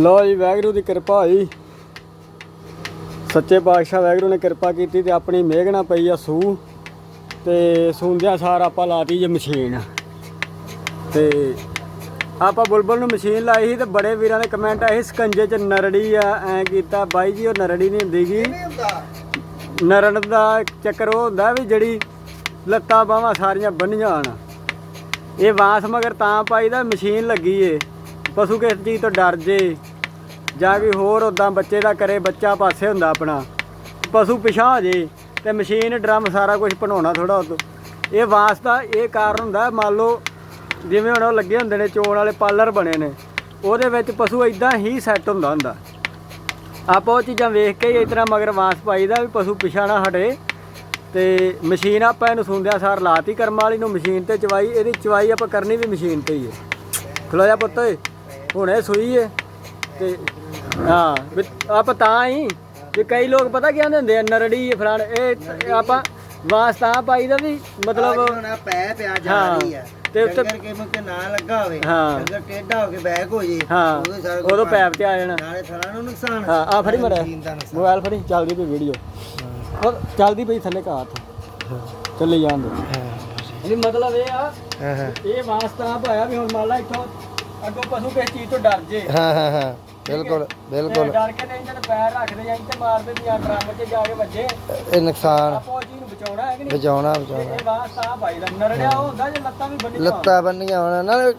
ਲਓ ਜੀ ਵੈਗਰੂ ਦੀ ਕਿਰਪਾ ਹੋਈ। ਸੱਚੇ ਪਾਤਸ਼ਾਹ ਵੈਗਰੂ ਨੇ ਕਿਰਪਾ ਕੀਤੀ ਤੇ ਆਪਣੀ ਮੇਘਣਾ ਪਈ ਆ ਸੂ। ਤੇ ਸੂੰਦਿਆਂ ਸਾਰ ਆਪਾਂ ਲਾਤੀ ਜੇ ਮਸ਼ੀਨ। ਤੇ ਆਪਾਂ ਬੁਲਬੁਲ ਨੂੰ ਮਸ਼ੀਨ ਲਾਈ ਸੀ ਤੇ ਬੜੇ ਵੀਰਾਂ ਦੇ ਕਮੈਂਟ ਆਏ ਸੀ, ਸਕੰਜੇ ਚ ਨਰੜੀ ਆ ਐ ਕੀਤਾ। ਬਾਈ ਜੀ ਉਹ ਨਰੜੀ ਨਹੀਂ ਹੁੰਦੀਗੀ ਨਰੜ ਦਾ ਚੱਕਰ ਉਹ ਹੁੰਦਾ ਵੀ ਜਿਹੜੀ ਲੱਤਾਂ ਬਾਹਾਂ ਸਾਰੀਆਂ ਬੰਨੀਆਂ ਹੋਣ। ਇਹ ਵਾਂਸ ਮਗਰ ਤਾਂ ਪਾਈਦਾ ਮਸ਼ੀਨ ਲੱਗੀ ਏ। ਪਸ਼ੂ ਕਿਸ ਚੀਜ਼ ਤੋਂ ਡਰ ਜੇ? ਜਾਂ ਕੋਈ ਹੋਰ ਉਦਾਂ ਬੱਚੇ ਦਾ ਕਰੇ, ਬੱਚਾ ਪਾਸੇ ਹੁੰਦਾ ਆਪਣਾ। ਪਸ਼ੂ ਪਿਛਾਂ ਹੋ ਜੇ, ਤੇ ਮਸ਼ੀਨ, ਡਰਮ ਸਾਰਾ ਕੁਝ ਬਣਾਉਣਾ ਥੋੜਾ ਉਦੋਂ। ਇਹ ਵਾਂਸ ਦਾ ਇਹ ਕਾਰਨ ਹੁੰਦਾ, ਮੰਨ ਲਓ, ਜਿਵੇਂ ਹੁਣ ਉਹ ਲੱਗੇ ਹੁੰਦੇ ਨੇ, ਚੋਣ ਵਾਲੇ ਪਾਰਲਰ ਬਣੇ ਨੇ, ਉਹਦੇ ਵਿੱਚ ਪਸ਼ੂ ਇਦਾਂ ਹੀ ਸੈੱਟ ਹੁੰਦਾ ਹੁੰਦਾ। ਆਪਾਂ ਉਹ ਚੀਜ਼ਾਂ ਵੇਖ ਕੇ ਹੀ ਇਸ ਤਰ੍ਹਾਂ ਮਗਰ ਵਾਂਸ ਪਾਈਦਾ ਵੀ ਪਸ਼ੂ ਪਿਛਾ ਨਾ ਹਟੇ, ਤੇ ਮਸ਼ੀਨ ਆਪਾਂ ਇਹਨੂੰ ਸੁੰਦਿਆ ਸਾਰ ਲਾਤੀ ਕਰਮ ਵਾਲੀ ਨੂੰ ਮਸ਼ੀਨ ਤੇ ਚਵਾਈ, ਇਹਦੀ ਚਵਾਈ ਆਪਾਂ ਕਰਨੀ ਵੀ ਮਸ਼ੀਨ ਤੇ ਹੀ ਹੈ। ਖਲੋ ਜਾ ਪੁੱਤ ਓਏ, ਹੁਣ ਇਹ ਸੂਈ ਹੈ ਤੇ ਹਾਂ ਵੀ ਆਪਾਂ ਤਾਂ ਹੀ ਵੀ ਕਈ ਲੋਕ ਪਤਾ ਕੀ ਆਂਦੇ ਹੁੰਦੇ ਆ ਨਰੜੀ ਫਲਾਣ ਇਹ ਆਪਾਂ ਵਾਂਸ ਤਾਂ ਪਾਈਦਾ ਵੀ ਮਤਲਬ ਹੁਣ ਪੈ ਪਿਆ ਜਾ ਰਹੀ ਹੈ ਤੇ ਉੱਤੇ- ਉੱਤੇ ਕੇ ਮੁੱਕ ਨਾ ਲੱਗਾ ਹੋਵੇ ਹਾਂ। ਅਗਰ ਟੇਢਾ ਹੋ ਕੇ ਬੈਕ ਹੋ ਜੇ ਹਾਂ ਉਦੋਂ ਪੈਪ ਤੇ ਆ ਜਾਣਾ। ਨਾਲੇ ਥਣਾ ਨੂੰ ਨੁਕਸਾਨ ਹਾਂ ਆ ਫੜੀ ਦਾ ਨੁਕਸਾਨ। ਮੋਬਾਈਲ ਫੜੀ ਚੱਲਦੀ ਪਈ ਵੀਡੀਓ ਉਹ ਚੱਲਦੀ ਪਈ ਥੱਲੇ ਹੱਥ। ਚੱਲੀ ਜਾਂਦੇ ਇਹ ਮਤਲਬ ਇਹ ਆ ਇਹ ਵਾਸਤਾ ਪਾਇਆ ਵੀ ਹੁਣ ਮੰਨ ਲਾ ਇੱਥੋਂ ਅੱਗੋਂ ਪਸ਼ੂ ਕਿਸ ਚੀਜ਼ ਤੋਂ ਡਰ ਜੇ। ਹਾਂ ਹਾਂ ਹਾਂ। ਬਿਲਕੁਲ ਬਿਲਕੁਲ। ਤੇ ਡਰ ਕੇ ਨਹੀਂ ਜਦ ਪੈਰ ਰੱਖਦੇ ਜਾਂ ਇੱਥੇ ਮਾਰਦੇ ਜਾਂ ਡਰਮ 'ਚ ਜਾ ਕੇ ਵੱਜੇ। ਇਹ ਨੁਕਸਾਨ। ਆਪੋ ਨੂੰ ਬਚਾਉਣਾ ਹੈ ਕਿ ਨਹੀਂ? ਬਚਾਉਣਾ ਤੇ ਬਚਾਉਣਾ। ਇਹ ਵਾਸਤਾ ਪਾਈ ਦਾ ਨਰੜਿਆ ਉਹ ਹੁੰਦਾ ਜੇ ਲੱਤਾਂ ਵੀ ਬੰਨੀਆਂ ਲੱਤਾਂ ਬੰਨੀਆਂ ਹੋਣ ਨਾਲ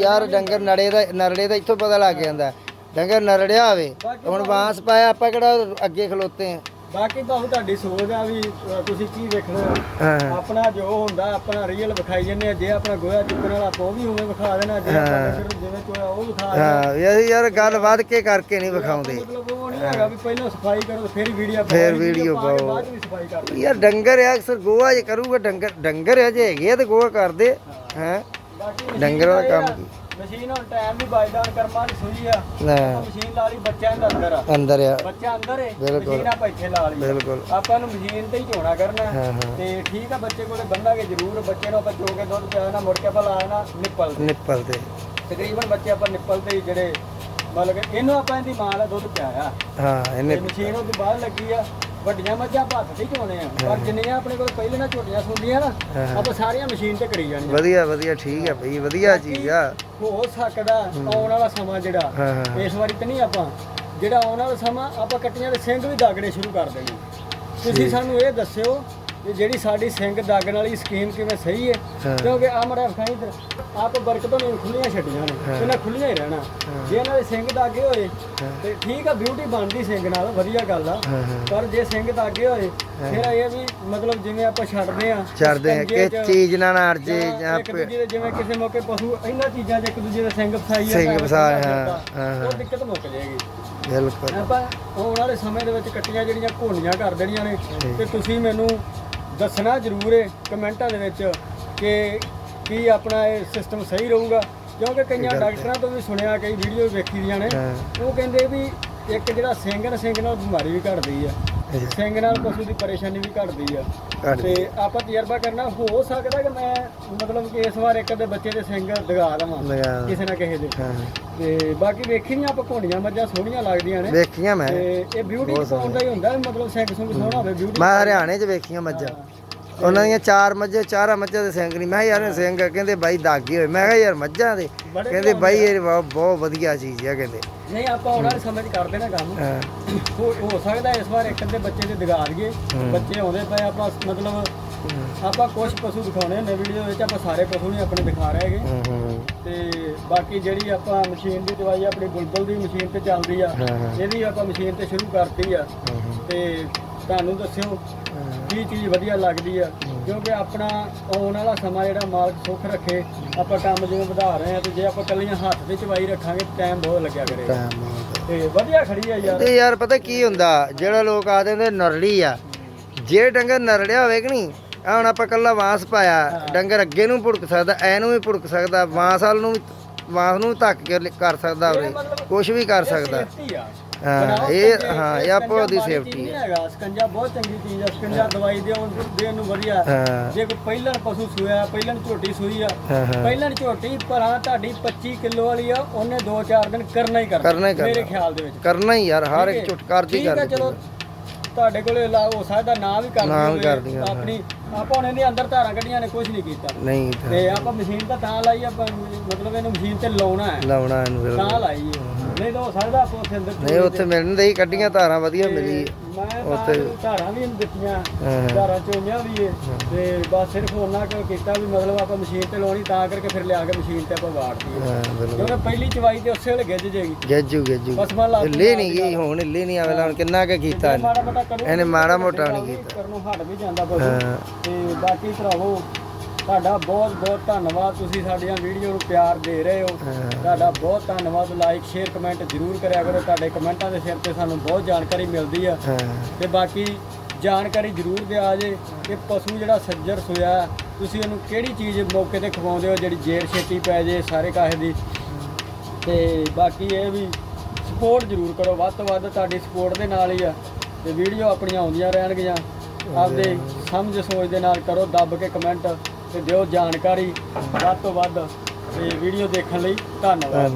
ਯਾਰ ਡੰਗਰ ਨੜੇ ਦਾ ਨਰੜੇ ਦਾ ਇੱਥੋਂ ਪਤਾ ਲੱਗ ਜਾਂਦਾ। ਡੰਗਰ ਨਰੜਿਆ ਹੋਵੇ ਹੁਣ ਬਾਂਸ ਪਾਇਆ ਆਪਾਂ ਕਿਹੜਾ ਅੱਗੇ ਖਲੋਤੇ ਆ ਬਾਕੀ ਬਹੁਤ ਤੁਹਾਡੀ ਸੋਚ ਆ ਵੀ ਤੁਸੀਂ ਕੀ ਵੇਖਣਾ? ਹਾਂ। ਆਪਣਾ ਜੋ ਹੁੰਦਾ ਆਪਣਾ ਰੀਅਲ ਵਿਖਾਈ ਜੰਨੇ ਆ। ਜੇ ਆਪਣਾ ਗੋਇਆ ਚੁੱਕਣ ਵਾਲਾ ਆਪਾਂ ਉਹ ਵੀ ਉਵੇਂ ਵਿਖਾ ਦੇਣਾ। ਜੇ ਜਿਵੇਂ ਚੋਇਆ ਉਹ ਵਿਖਾ ਦੇਣਾ। ਹਾਂ ਯਾਰ ਯਾਰ ਗੱਲ ਵੱਧ ਕੇ ਕਰਕੇ ਨਹੀਂ ਵਿਖਾਉਂਦੇ। ਮਤਲਬ ਉਹ ਨਹੀਂ ਹੈਗਾ ਵੀ ਪਹਿਲਾਂ ਸਫ਼ਾਈ ਕਰੋ ਫਿਰ ਵੀਡੀਓ ਫਿਰ ਵੀਡੀਓ ਪਾਓ। ਬਾਅਦ ਚ ਵੀ ਸਫ਼ਾਈ ਕਰ ਦਿਓ। ਯਾਰ ਡੰਗਰ ਆ ਅਕਸਰ ਗੋਆ ਜੇ ਕਰੂਗਾ ਡੰਗਰ ਡੰਗਰ ਅਜੇ ਹੈਗੇ ਆ ਤੇ ਗੋਆ ਕਰਦੇ ਹੈ। ਬਾਕੀ ਡੰਗਰਾਂ ਦਾ ਆ, ਕੰਮ ਕੀ? ਮਸ਼ੀਨ ਹੁਣ ਟਾਈਮ ਵੀ ਬਾਜਦਾਨ ਕਰਮਾਂ ਦੀ ਸੂਈ ਆ। ਆਪਾਂ ਮਸ਼ੀਨ ਲਾ ਲਈ ਬੱਚਿਆਂ ਦੇ ਅੰਦਰ। ਆ ਅੰਦਰ ਆ। ਬੱਚਾ ਅੰਦਰ ਹੈ ਬਿਲਕੁਲ। ਮਸ਼ੀਨ ਆਪਾਂ ਇੱਥੇ ਲਾ ਲਈ ਬਿਲਕੁਲ। ਆਪਾਂ ਨੂੰ ਮਸ਼ੀਨ ਤੇ ਹੀ ਝੋਣਾ ਕਰਨਾ। ਹੈ। ਹਾਂ। ਹਾਂ ਤੇ ਠੀਕ ਆ ਬੱਚੇ ਕੋਲੇ ਬੰਦਾਂਗੇ ਜ਼ਰੂਰ। ਬੱਚੇ ਨੂੰ ਆਪਾਂ ਚੋ ਕੇ ਦੁੱਧ ਪਿਆਣਾ ਮੁੜ ਕੇ ਆਪਾਂ ਲਾਣਾ ਨਿੱਪਲ ਤੇ। ਨਿੱਪਲ ਤੇ। ਤਕਰੀਬਨ ਬੱਚੇ ਆਪਾਂ ਨਿੱਪਲ ਤੇ ਹੀ ਜਿਹੜੇ ਮਤਲਬ ਕਿ ਇਹਨੂੰ ਆਪਾਂ ਇਹਦੀ ਮਾਂ ਦਾ ਦੁੱਧ ਪਿਆਇਆ। ਹਾਂ ਤੇ ਇਹਨੇ ਮਸ਼ੀਨ ਉਹਦੇ ਬਾਹਰ ਲੱਗੀ ਆ। ਵੱਡੀਆਂ ਮੱਝਾਂ ਹੱਥ ਤੇ ਚੋਣੇ ਆ। ਪਰ ਜਿੰਨੀਆਂ ਆਪਣੇ ਕੋਲ ਪਹਿਲੇ ਨਾਲ ਝੋਟੀਆਂ ਸੁੰਦੀਆਂ ਨਾ ਆਪਾਂ ਸਾਰੀਆਂ ਮਸ਼ੀਨ ਤੇ ਕਰੀ ਜਾਣੀਆਂ। ਵਧੀਆ ਵਧੀਆ ਠੀਕ ਆ ਭਈ ਵਧੀਆ ਚੀਜ਼ ਆ। ਹੋ ਸਕਦਾ ਆਉਣ ਵਾਲਾ ਸਮਾਂ ਜਿਹੜਾ ਇਸ ਵਾਰੀ ਤਾਂ ਨਹੀਂ ਆਪਾਂ ਜਿਹੜਾ ਆਉਣ ਵਾਲਾ ਸਮਾਂ ਆਪਾਂ ਕੱਟੀਆਂ ਦੇ ਸਿੰਘ ਵੀ ਦਾਗਣੇ ਸ਼ੁਰੂ ਕਰ ਦੇਣੇ। ਤੁਸੀਂ ਸਾਨੂੰ ਇਹ ਦੱਸਿਓ ਕਿ ਜਿਹੜੀ ਸਾਡੀ ਸਿੰਘ ਦਾਗਣ ਵਾਲੀ ਸਕੀਮ ਕਿਵੇਂ ਸਹੀ ਹੈ। ਕਿਉਂਕਿ ਆ ਮੜਾ ਖਾਈ ਤੇ ਆਪ ਬਰਕਤਾਂ ਨੇ ਖੁੱਲੀਆਂ ਛੱਡੀਆਂ ਨੇ ਇਹਨਾਂ ਖੁੱਲੀਆਂ ਹੀ ਰਹਿਣਾ। ਜੇ ਇਹਨਾਂ ਦੇ ਸਿੰਘ ਦਾਗੇ ਹੋਏ ਤੇ ਠੀਕ ਆ ਬਿਊਟੀ ਬਣਦੀ ਸਿੰਘ ਨਾਲ ਵਧੀਆ ਗੱਲ ਆ। ਪਰ ਜੇ ਸਿੰਘ ਦਾਗੇ ਹੋਏ ਫਿਰ ਇਹ ਵੀ ਮਤਲਬ ਜਿਵੇਂ ਆਪਾਂ ਛੱਡਦੇ ਆ ਛੱਡਦੇ ਆ ਕਿ ਚੀਜ਼ ਨਾ ਨਾ ਅੜ ਜੇ ਦੇ ਜਿਵੇਂ ਕਿਸੇ ਮੌਕੇ ਪਸ਼ੂ ਇਹਨਾਂ ਚੀਜ਼ਾਂ 'ਚ ਇੱਕ ਦੂਜੇ ਦੇ ਸਿੰਘ ਫਸਾਈ ਸਿੰਘ ਪੈਰ ਫਸਾ, ਫਸਾ ਹਾਂ, ਉਹ ਦਿੱਕਤ ਮੁੱਕ ਜਾਏਗੀ। ਬਿਲਕੁਲ। ਆਪਾਂ ਆਉਣ ਵਾਲੇ ਸਮੇਂ ਦੇ ਵਿੱਚ ਕੱਟੀਆਂ ਜਿਹੜੀਆਂ ਘੋਣੀਆਂ ਕਰ ਦੇਣੀਆਂ ਨੇ ਤੇ ਤੁਸੀਂ ਮੈਨੂੰ ਦੱਸਣਾ ਜ਼ਰੂਰ ਹੈ ਕਮੈਂਟਾਂ ਦੇ ਵਿੱਚ ਕਿ ਕੀ ਆਪਣਾ ਇਹ ਸਿਸਟਮ ਸਹੀ ਰਹੂਗਾ ਕਿਉਂਕਿ ਕਈਆਂ ਡਾਕਟਰਾਂ ਤੋਂ ਵੀ ਸੁਣਿਆ ਕਈ ਵੀਡੀਓ ਵੇਖੀ ਦੀਆਂ ਨੇ ਹਾਂ। ਉਹ ਕਹਿੰਦੇ ਵੀ ਇੱਕ ਜਿਹੜਾ ਸਿੰਘ ਨਾ ਸਿੰਘ ਨਾਲ ਬਿਮਾਰੀ ਵੀ ਘਟਦੀ ਆ ਸਿੰਘ ਨਾਲ ਪਸ਼ੂ ਦੀ ਪਰੇਸ਼ਾਨੀ ਵੀ ਘਟਦੀ ਆ। ਤੇ ਆਪਾਂ ਤਜਰਬਾ ਕਰਨਾ ਹੋ ਸਕਦਾ ਕਿ ਮੈਂ ਮਤਲਬ ਕਿ ਇਸ ਵਾਰ ਇੱਕ ਦੇ ਬੱਚੇ ਦੇ ਸਿੰਘ ਦਗਾ ਦਵਾਂ ਲਗਾ ਕਿਸੇ ਨਾ ਕਿਸੇ ਦੇ। ਹਾਂ। ਤੇ ਬਾਕੀ ਵੇਖੀ ਨਹੀਂ ਆਪਾਂ ਘੋੜੀਆਂ ਮੱਝਾਂ ਸੋਹਣੀਆਂ ਲੱਗਦੀਆਂ ਨੇ। ਵੇਖੀਆਂ ਮੈਂ। ਤੇ ਇਹ ਬਿਊਟੀ ਪਾਉਣ ਦਾ ਹੀ ਹੁੰਦਾ ਮਤਲਬ ਸਿੰਘ ਸੁੰਗ ਸੋਹਣਾ ਹੋਵੇ ਬਿਊਟੀ ਮੈਂ ਹਰਿਆਣੇ 'ਚ ਵੇਖੀਆਂ ਮੱਝਾਂ। ਉਹਨਾਂ ਦੀਆਂ ਚਾਰ ਮੱਝਾਂ ਚਾਰਾਂ ਮੱਝਾਂ ਦੇ ਸਿੰਘ ਨਹੀਂ ਮੈਂ ਕਿਹਾ ਯਾਰ ਸਿੰਘ ਕਹਿੰਦੇ ਬਾਈ ਦਾਗੇ ਹੋਏ। ਮੈਂ ਕਿਹਾ ਯਾਰ ਮੱਝਾਂ ਦੇ। ਕਹਿੰਦੇ ਬਾਈ ਇਹ ਬਹੁਤ ਬਹੁਤ ਵਧੀਆ ਚੀਜ਼ ਆ ਕਹਿੰਦੇ। ਨਹੀਂ ਆਪਾਂ ਉਹਨਾਂ ਦੇ ਸਮਝ ਕਰਦੇ ਨਾ ਕੰਮ। ਹਾਂ। ਹੋ ਹੋ ਸਕਦਾ ਇਸ ਵਾਰ ਇੱਕ ਅੱਧੇ ਬੱਚੇ ਦੇ ਦਗਾ ਦਈਏ ਬੱਚੇ ਆਉਂਦੇ ਪਏ ਆਪਾਂ ਮਤਲਬ ਆਪਾਂ ਕੁਝ ਪਸ਼ੂ ਦਿਖਾਉਣੇ ਨੇ ਵੀਡੀਓ ਵਿੱਚ ਆਪਾਂ ਸਾਰੇ ਪਸ਼ੂ ਨਹੀਂ ਆਪਣੇ ਦਿਖਾ ਰਹੇ ਹੈਗੇ। ਹੂੰ ਹੂੰ। ਤੇ ਬਾਕੀ ਜਿਹੜੀ ਆਪਾਂ ਮਸ਼ੀਨ ਦੀ ਦਵਾਈ ਆਪਣੀ ਬੁਲਬੁਲ ਦੀ ਮਸ਼ੀਨ ਤੇ ਚੱਲਦੀ ਆ ਹਾਂ, ਹਾਂ। ਇਹਦੀ ਆਪਾਂ ਮਸ਼ੀਨ ਤੇ ਸ਼ੁਰੂ ਕਰਤੀ ਆ। ਹੂੰ, ਹੂੰ, ਤੇ ਤੁਹਾਨੂੰ ਦੱਸਿਓ। ਕੀ ਚੀਜ਼ ਵਧੀਆ ਲੱਗਦੀ ਆ। ਕਿਉਂਕਿ ਆਪਣਾ ਆਉਣ ਵਾਲਾ ਸਮਾਂ ਜਿਹੜਾ ਮਾਲਕ ਸੁੱਖ ਰੱਖੇ ਆਪਾਂ ਕੰਮ ਜਿਵੇਂ ਵਧਾ ਰਹੇ ਆ ਤੇ ਜੇ ਆਪਾਂ ਕੱਲੀਆਂ ਹੱਥ ਤੇ ਚਵਾਈ ਰੱਖਾਂਗੇ ਟਾਈਮ ਬਹੁਤ ਲੱਗਿਆ ਕਰੇਗਾ ਤੇ ਵਧੀਆ ਖੜੀ ਆ ਯਾਰ। ਤੇ ਯਾਰ ਪਤਾ ਕੀ ਹੁੰਦਾ ਜਿਹੜਾ ਲੋਕ ਆਦੇ ਹੁੰਦੇ ਨਰੜੀ ਆ ਜੇ ਡੰਗਰ ਨਰੜਿਆ ਹੋਵੇ ਕਿ ਨਹੀਂ ਆ ਹੁਣ ਆਪਾਂ ਕੱਲਾ ਵਾਂਸ ਪਾਇਆ ਡੰਗਰ ਅੱਗੇ ਨੂੰ ਭੁੜਕ ਸਕਦਾ ਐ ਨੂੰ ਵੀ ਭੁੜਕ ਸਕਦਾ ਵਾਂਸ ਵਾਲ ਨੂੰ ਵਾਂਸ ਨੂੰ ਧੱਕ ਕੇ ਕਰ ਸਕਦਾ ਹੋਵੇ ਕੁਝ ਵੀ ਕਰ ਸਕਦਾ। ਹਾਂ, ਬਣਾਓ ਇਹ- ਸਕੰਜੇ, ਹਾਂ, ਇਹ ਸਕੰਜਾ ਆਪੋ ਦੀ ਮਾੜੀ safety ਚੀਜ਼ ਹੈ। ਨਹੀਂ ਹੈਗਾ ਸਕੰਜਾ ਬਹੁਤ ਚੰਗੀ ਚੀਜ਼ ਆ ਸਕੰਜਾ ਦਵਾਈ ਦੇਉਣ ਦੇਣ ਨੂੰ ਵਧੀਆ ਹਾਂ। ਜੇ ਕੋਈ ਪਹਿਲਣ ਪਸ਼ੂ ਸੂਇਆ ਪਹਿਲਣ ਝੋਟੀ ਸੂਈ ਆ ਹਾਂ ਹਾਂ। ਪਹਿਲਣ ਝੋਟੀ ਭਰਾ ਤੁਹਾਡੀ 25 ਕਿਲੋ ਵਾਲੀ ਆ ਉਹਨੇ 2-4 ਦਿਨ ਕਰਨਾ ਹੀ ਕਰਨਾ। ਹੀ ਕਰਨਾ। ਮੇਰੇ ਖਿਆਲ ਦੇ ਵਿੱਚ। ਕਰਨਾ ਹੀ ਯਾਰ ਹਰ ਠੀਕ ਇੱਕ ਹੈ। ਝੁਟਕਾਰ ਦੀ ਠੀਕ ਹੈ, ਕਰਦੀ ਚਲੋ ਤੁਹਾਡੇ ਕੋਲੇ ਲਾ ਹੋ ਸਕਦਾ ਨਾ ਵੀ ਕਰਦੀ ਨਾ ਵੀ ਕਰਦੀ ਆਪਣੀ ਆਪਾਂ ਹੁਣ ਇਹਦੇ ਅੰਦਰ ਧਾਰਾਂ ਕੱਢੀਆਂ ਨੇ ਕੁਝ ਨਹੀਂ ਕੀਤਾ। ਨਹੀਂ ਤਾਂ ਤੇ ਆਪਾਂ ਮਸ਼ੀਨ ਤਾਂ ਤਾਂ ਲਾਈ ਆਪਾਂ ਮਤਲਬ ਇਹਨੂੰ ਮਸ਼ੀਨ ਤੇ ਲਾਉਣਾ ਹੈ। ਲਾਉਣਾ ਇਹਨੂੰ ਫਿਰ। ਤਾਂ ਲਾਈ ਹੈ ਨਹੀਂ ਤਾਂ ਹੋ ਸਕਦਾ ਆਪਾਂ ਉੱਥੇ ਅੰਦਰ ਨਹੀਂ ਉੱਥੇ ਮਿਲਣ ਦੇ ਹੀ ਕੱਢੀਆਂ ਧਾਰਾਂ ਵਧੀਆ ਮਿਲੀ ਮੈਂ ਉੱਥੇ- ਉੱਥੇ ਧਾਰਾਂ ਵੀ ਇਹਨੂੰ ਦਿੱਤੀਆਂ ਹਾਂ। ਧਾਰਾਂ ਚੋਈਆਂ ਵੀ ਹੈ। ਤੇ ਬਸ ਸਿਰਫ ਉਹਨਾਂ ਕੁ ਕੀਤਾ ਵੀ ਮਤਲਬ ਆਪਾਂ ਮਸ਼ੀਨ ਤੇ ਲਾਉਣੀ ਤਾਂ ਕਰਕੇ ਫਿਰ ਲਿਆ ਕੇ ਮਸ਼ੀਨ ਤੇ ਆਪਾਂ ਵਾੜਤੀ ਹੈ। ਹਾਂ ਬਿਲਕੁਲ। ਕਿਉਂਕਿ ਪਹਿਲੀ ਚਵਾਈ ਤੇ ਉਸੇ ਵੇਲੇ ਗਿੱਜ ਜੇਗੀ। ਗੱਜੂ ਗੱਜੂ ਬਸ ਮੈਂ ਲਾ ਹਿੱਲੀ ਨਹੀਂ ਗਈ ਹੁਣ ਹਿੱਲੀ ਨਹੀਂ ਆਵੇਲਾ ਹੁਣ ਕਿੰਨਾ ਕੁ ਕੀਤਾ ਇਹਨੇ। ਮਾੜਾ ਮੋਟਾ ਕਰੋ ਇਹਨੇ ਮਾੜਾ ਮੋਟਾ ਨਹੀਂ ਕੀਤਾ ਕਰਨੋਂ ਹਟ ਵੀ ਜਾਂਦਾ ਹਾਂ। ਤੇ ਬਾਕੀ ਭਰਾਵੋ ਤੁਹਾਡਾ ਬਹੁਤ ਬਹੁਤ ਧੰਨਵਾਦ। ਤੁਸੀਂ ਸਾਡੀਆਂ ਵੀਡੀਓ ਨੂੰ ਪਿਆਰ ਦੇ ਰਹੇ ਹੋ। ਤੁਹਾਡਾ ਬਹੁਤ ਧੰਨਵਾਦ। ਲਾਈਕ ਸ਼ੇਅਰ ਕਮੈਂਟ ਜ਼ਰੂਰ ਕਰਿਆ ਕਰੋ। ਤੁਹਾਡੇ ਕਮੈਂਟਾਂ ਦੇ ਸਿਰ ਤੇ ਸਾਨੂੰ ਬਹੁਤ ਜਾਣਕਾਰੀ ਮਿਲਦੀ ਆ। ਤੇ ਬਾਕੀ ਜਾਣਕਾਰੀ ਜ਼ਰੂਰ ਦਿਆ ਜੇ ਕਿ ਪਸ਼ੂ ਜਿਹੜਾ ਸੱਜਰ ਸੋਇਆ ਤੁਸੀਂ ਉਹਨੂੰ ਕਿਹੜੀ ਚੀਜ਼ ਮੌਕੇ ਤੇ ਖਵਾਉਂਦੇ ਹੋ ਜਿਹੜੀ ਜੇਰ ਛੇਤੀ ਪੈ ਜੇ ਸਾਰੇ ਕਾਹੇ ਦੀ? ਤੇ ਬਾਕੀ ਇਹ ਵੀ ਸਪੋਰਟ ਜ਼ਰੂਰ ਕਰੋ। ਵੱਧ ਤੋਂ ਵੱਧ ਤੁਹਾਡੀ ਸਪੋਰਟ ਦੇ ਨਾਲ ਹੀ ਆ। ਤੇ ਵੀਡੀਓ ਆਪਣੀਆਂ ਆਉਂਦੀਆਂ ਰਹਿਣਗੀਆਂ। ਆਪਦੇ ਸਮਝ ਸੋਚ ਦੇ ਨਾਲ ਕਰੋ। ਦੱਬ ਕੇ ਕਮੈਂਟ ਤੇ ਦਿਓ ਜਾਣਕਾਰੀ। ਵੱਧ ਤੋਂ ਵੱਧ ਤੇ ਵੀਡੀਓ ਦੇਖਣ ਲਈ ਧੰਨਵਾਦ।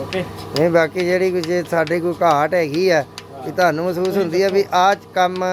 ਓਕੇ। ਨਹੀਂ ਬਾਕੀ ਜਿਹੜੀ ਕੋਈ ਜੇ ਸਾਡੇ ਕੋਈ ਘਾਟ ਹੈਗੀ ਆ ਕਿ ਤੁਹਾਨੂੰ ਮਹਿਸੂਸ ਹੁੰਦੀ ਆ ਵੀ ਆਹ ਕੰਮ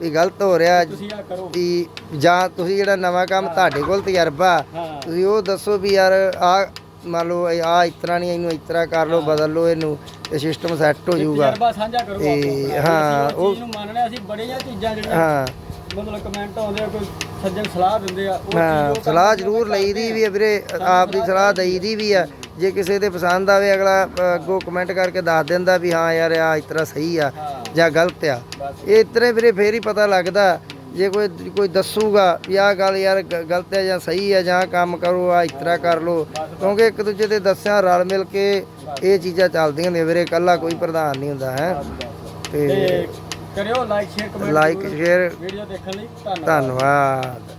ਵੀ ਗਲਤ ਹੋ ਰਿਹਾ ਤੁਸੀਂ ਆ ਕਰੋ। ਵੀ ਜਾਂ ਤੁਸੀਂ ਜਿਹੜਾ ਨਵਾਂ ਕੰਮ ਤੁਹਾਡੇ ਕੋਲ ਤਜਰਬਾ ਤੁਸੀਂ ਉਹ ਦੱਸੋ ਵੀ ਯਾਰ ਆ ਮੰਨ ਲਓ ਆ ਇਸ ਤਰ੍ਹਾਂ ਨਹੀਂ ਇਹਨੂੰ ਇਸ ਤਰ੍ਹਾਂ ਕਰ ਲਓ ਬਦਲ ਲਓ ਇਹਨੂੰ ਤੇ ਸਿਸਟਮ ਸੈੱਟ ਹੋ ਜਾਊਗਾ। ਤਜਰਬਾ ਸਾਂਝਾ ਕਰੋ ਤੇ ਹਾਂ, ਉਹ ਚੀਜ਼ ਨੂੰ ਮੰਨਣਾ ਅਸੀਂ ਬੜੀਆਂ ਚੀਜ਼ਾਂ ਜਿਹੜੀਆਂ ਹਾਂ। ਮਤਲਬ ਕਮੈਂਟ ਆਉਂਦੇ ਆ ਕੋਈ ਸੱਜਣ ਸਲਾਹ ਦਿੰਦੇ ਆ ਉਹ ਹਾਂ ਚੀਜ਼ ਉਹ ਸਲਾਹ ਕਰਦੇ ਜ਼ਰੂਰ ਲਈਦੀ ਵੀ ਆ ਵੀਰੇ ਆਪ ਦੀ ਸਲਾਹ ਦਈਦੀ ਵੀ ਆ। ਜੇ ਕਿਸੇ ਦੇ ਪਸੰਦ ਆਵੇ ਅਗਲਾ ਅ, ਅੱਗੋਂ ਕਮੈਂਟ ਕਰਕੇ ਦੱਸ ਦਿੰਦਾ ਵੀ ਹਾਂ ਯਾਰ ਆ ਇਸ ਤਰ੍ਹਾਂ ਸਹੀ ਆ ਜਾਂ ਗਲਤ ਆ। ਇਹ ਇਤਨੇ ਵੀਰੇ ਫੇਰ ਹੀ ਪਤਾ ਲੱਗਦਾ ਜੇ ਕੋਈ ਕੋਈ ਦੱਸੂਗਾ ਵੀ ਆਹ ਗੱਲ ਯਾਰ ਗ- ਗਲਤ ਹੈ ਜਾਂ ਸਹੀ ਹੈ ਜਾਂ ਕੰਮ ਕਰੋ ਆ ਇਸ ਤਰ੍ਹਾਂ ਕਰ ਲੋ ਕਿਉਂਕਿ ਇੱਕ ਦੂਜੇ ਦੇ ਦੱਸਿਆ ਰਲ ਮਿਲ ਕੇ ਇਹ ਚੀਜ਼ਾਂ ਚੱਲਦੀਆਂ ਨੇ ਵੀਰੇ ਇਕੱਲਾ ਕੋਈ ਪ੍ਰਧਾਨ ਨਹੀਂ ਹੁੰਦਾ ਹੈ। ਤੇ ਤੇ ਕਰਿਓ like share comment like share video ਦੇਖਣ ਲਈ। ਧੰਨਵਾਦ। ਧੰਨਵਾਦ।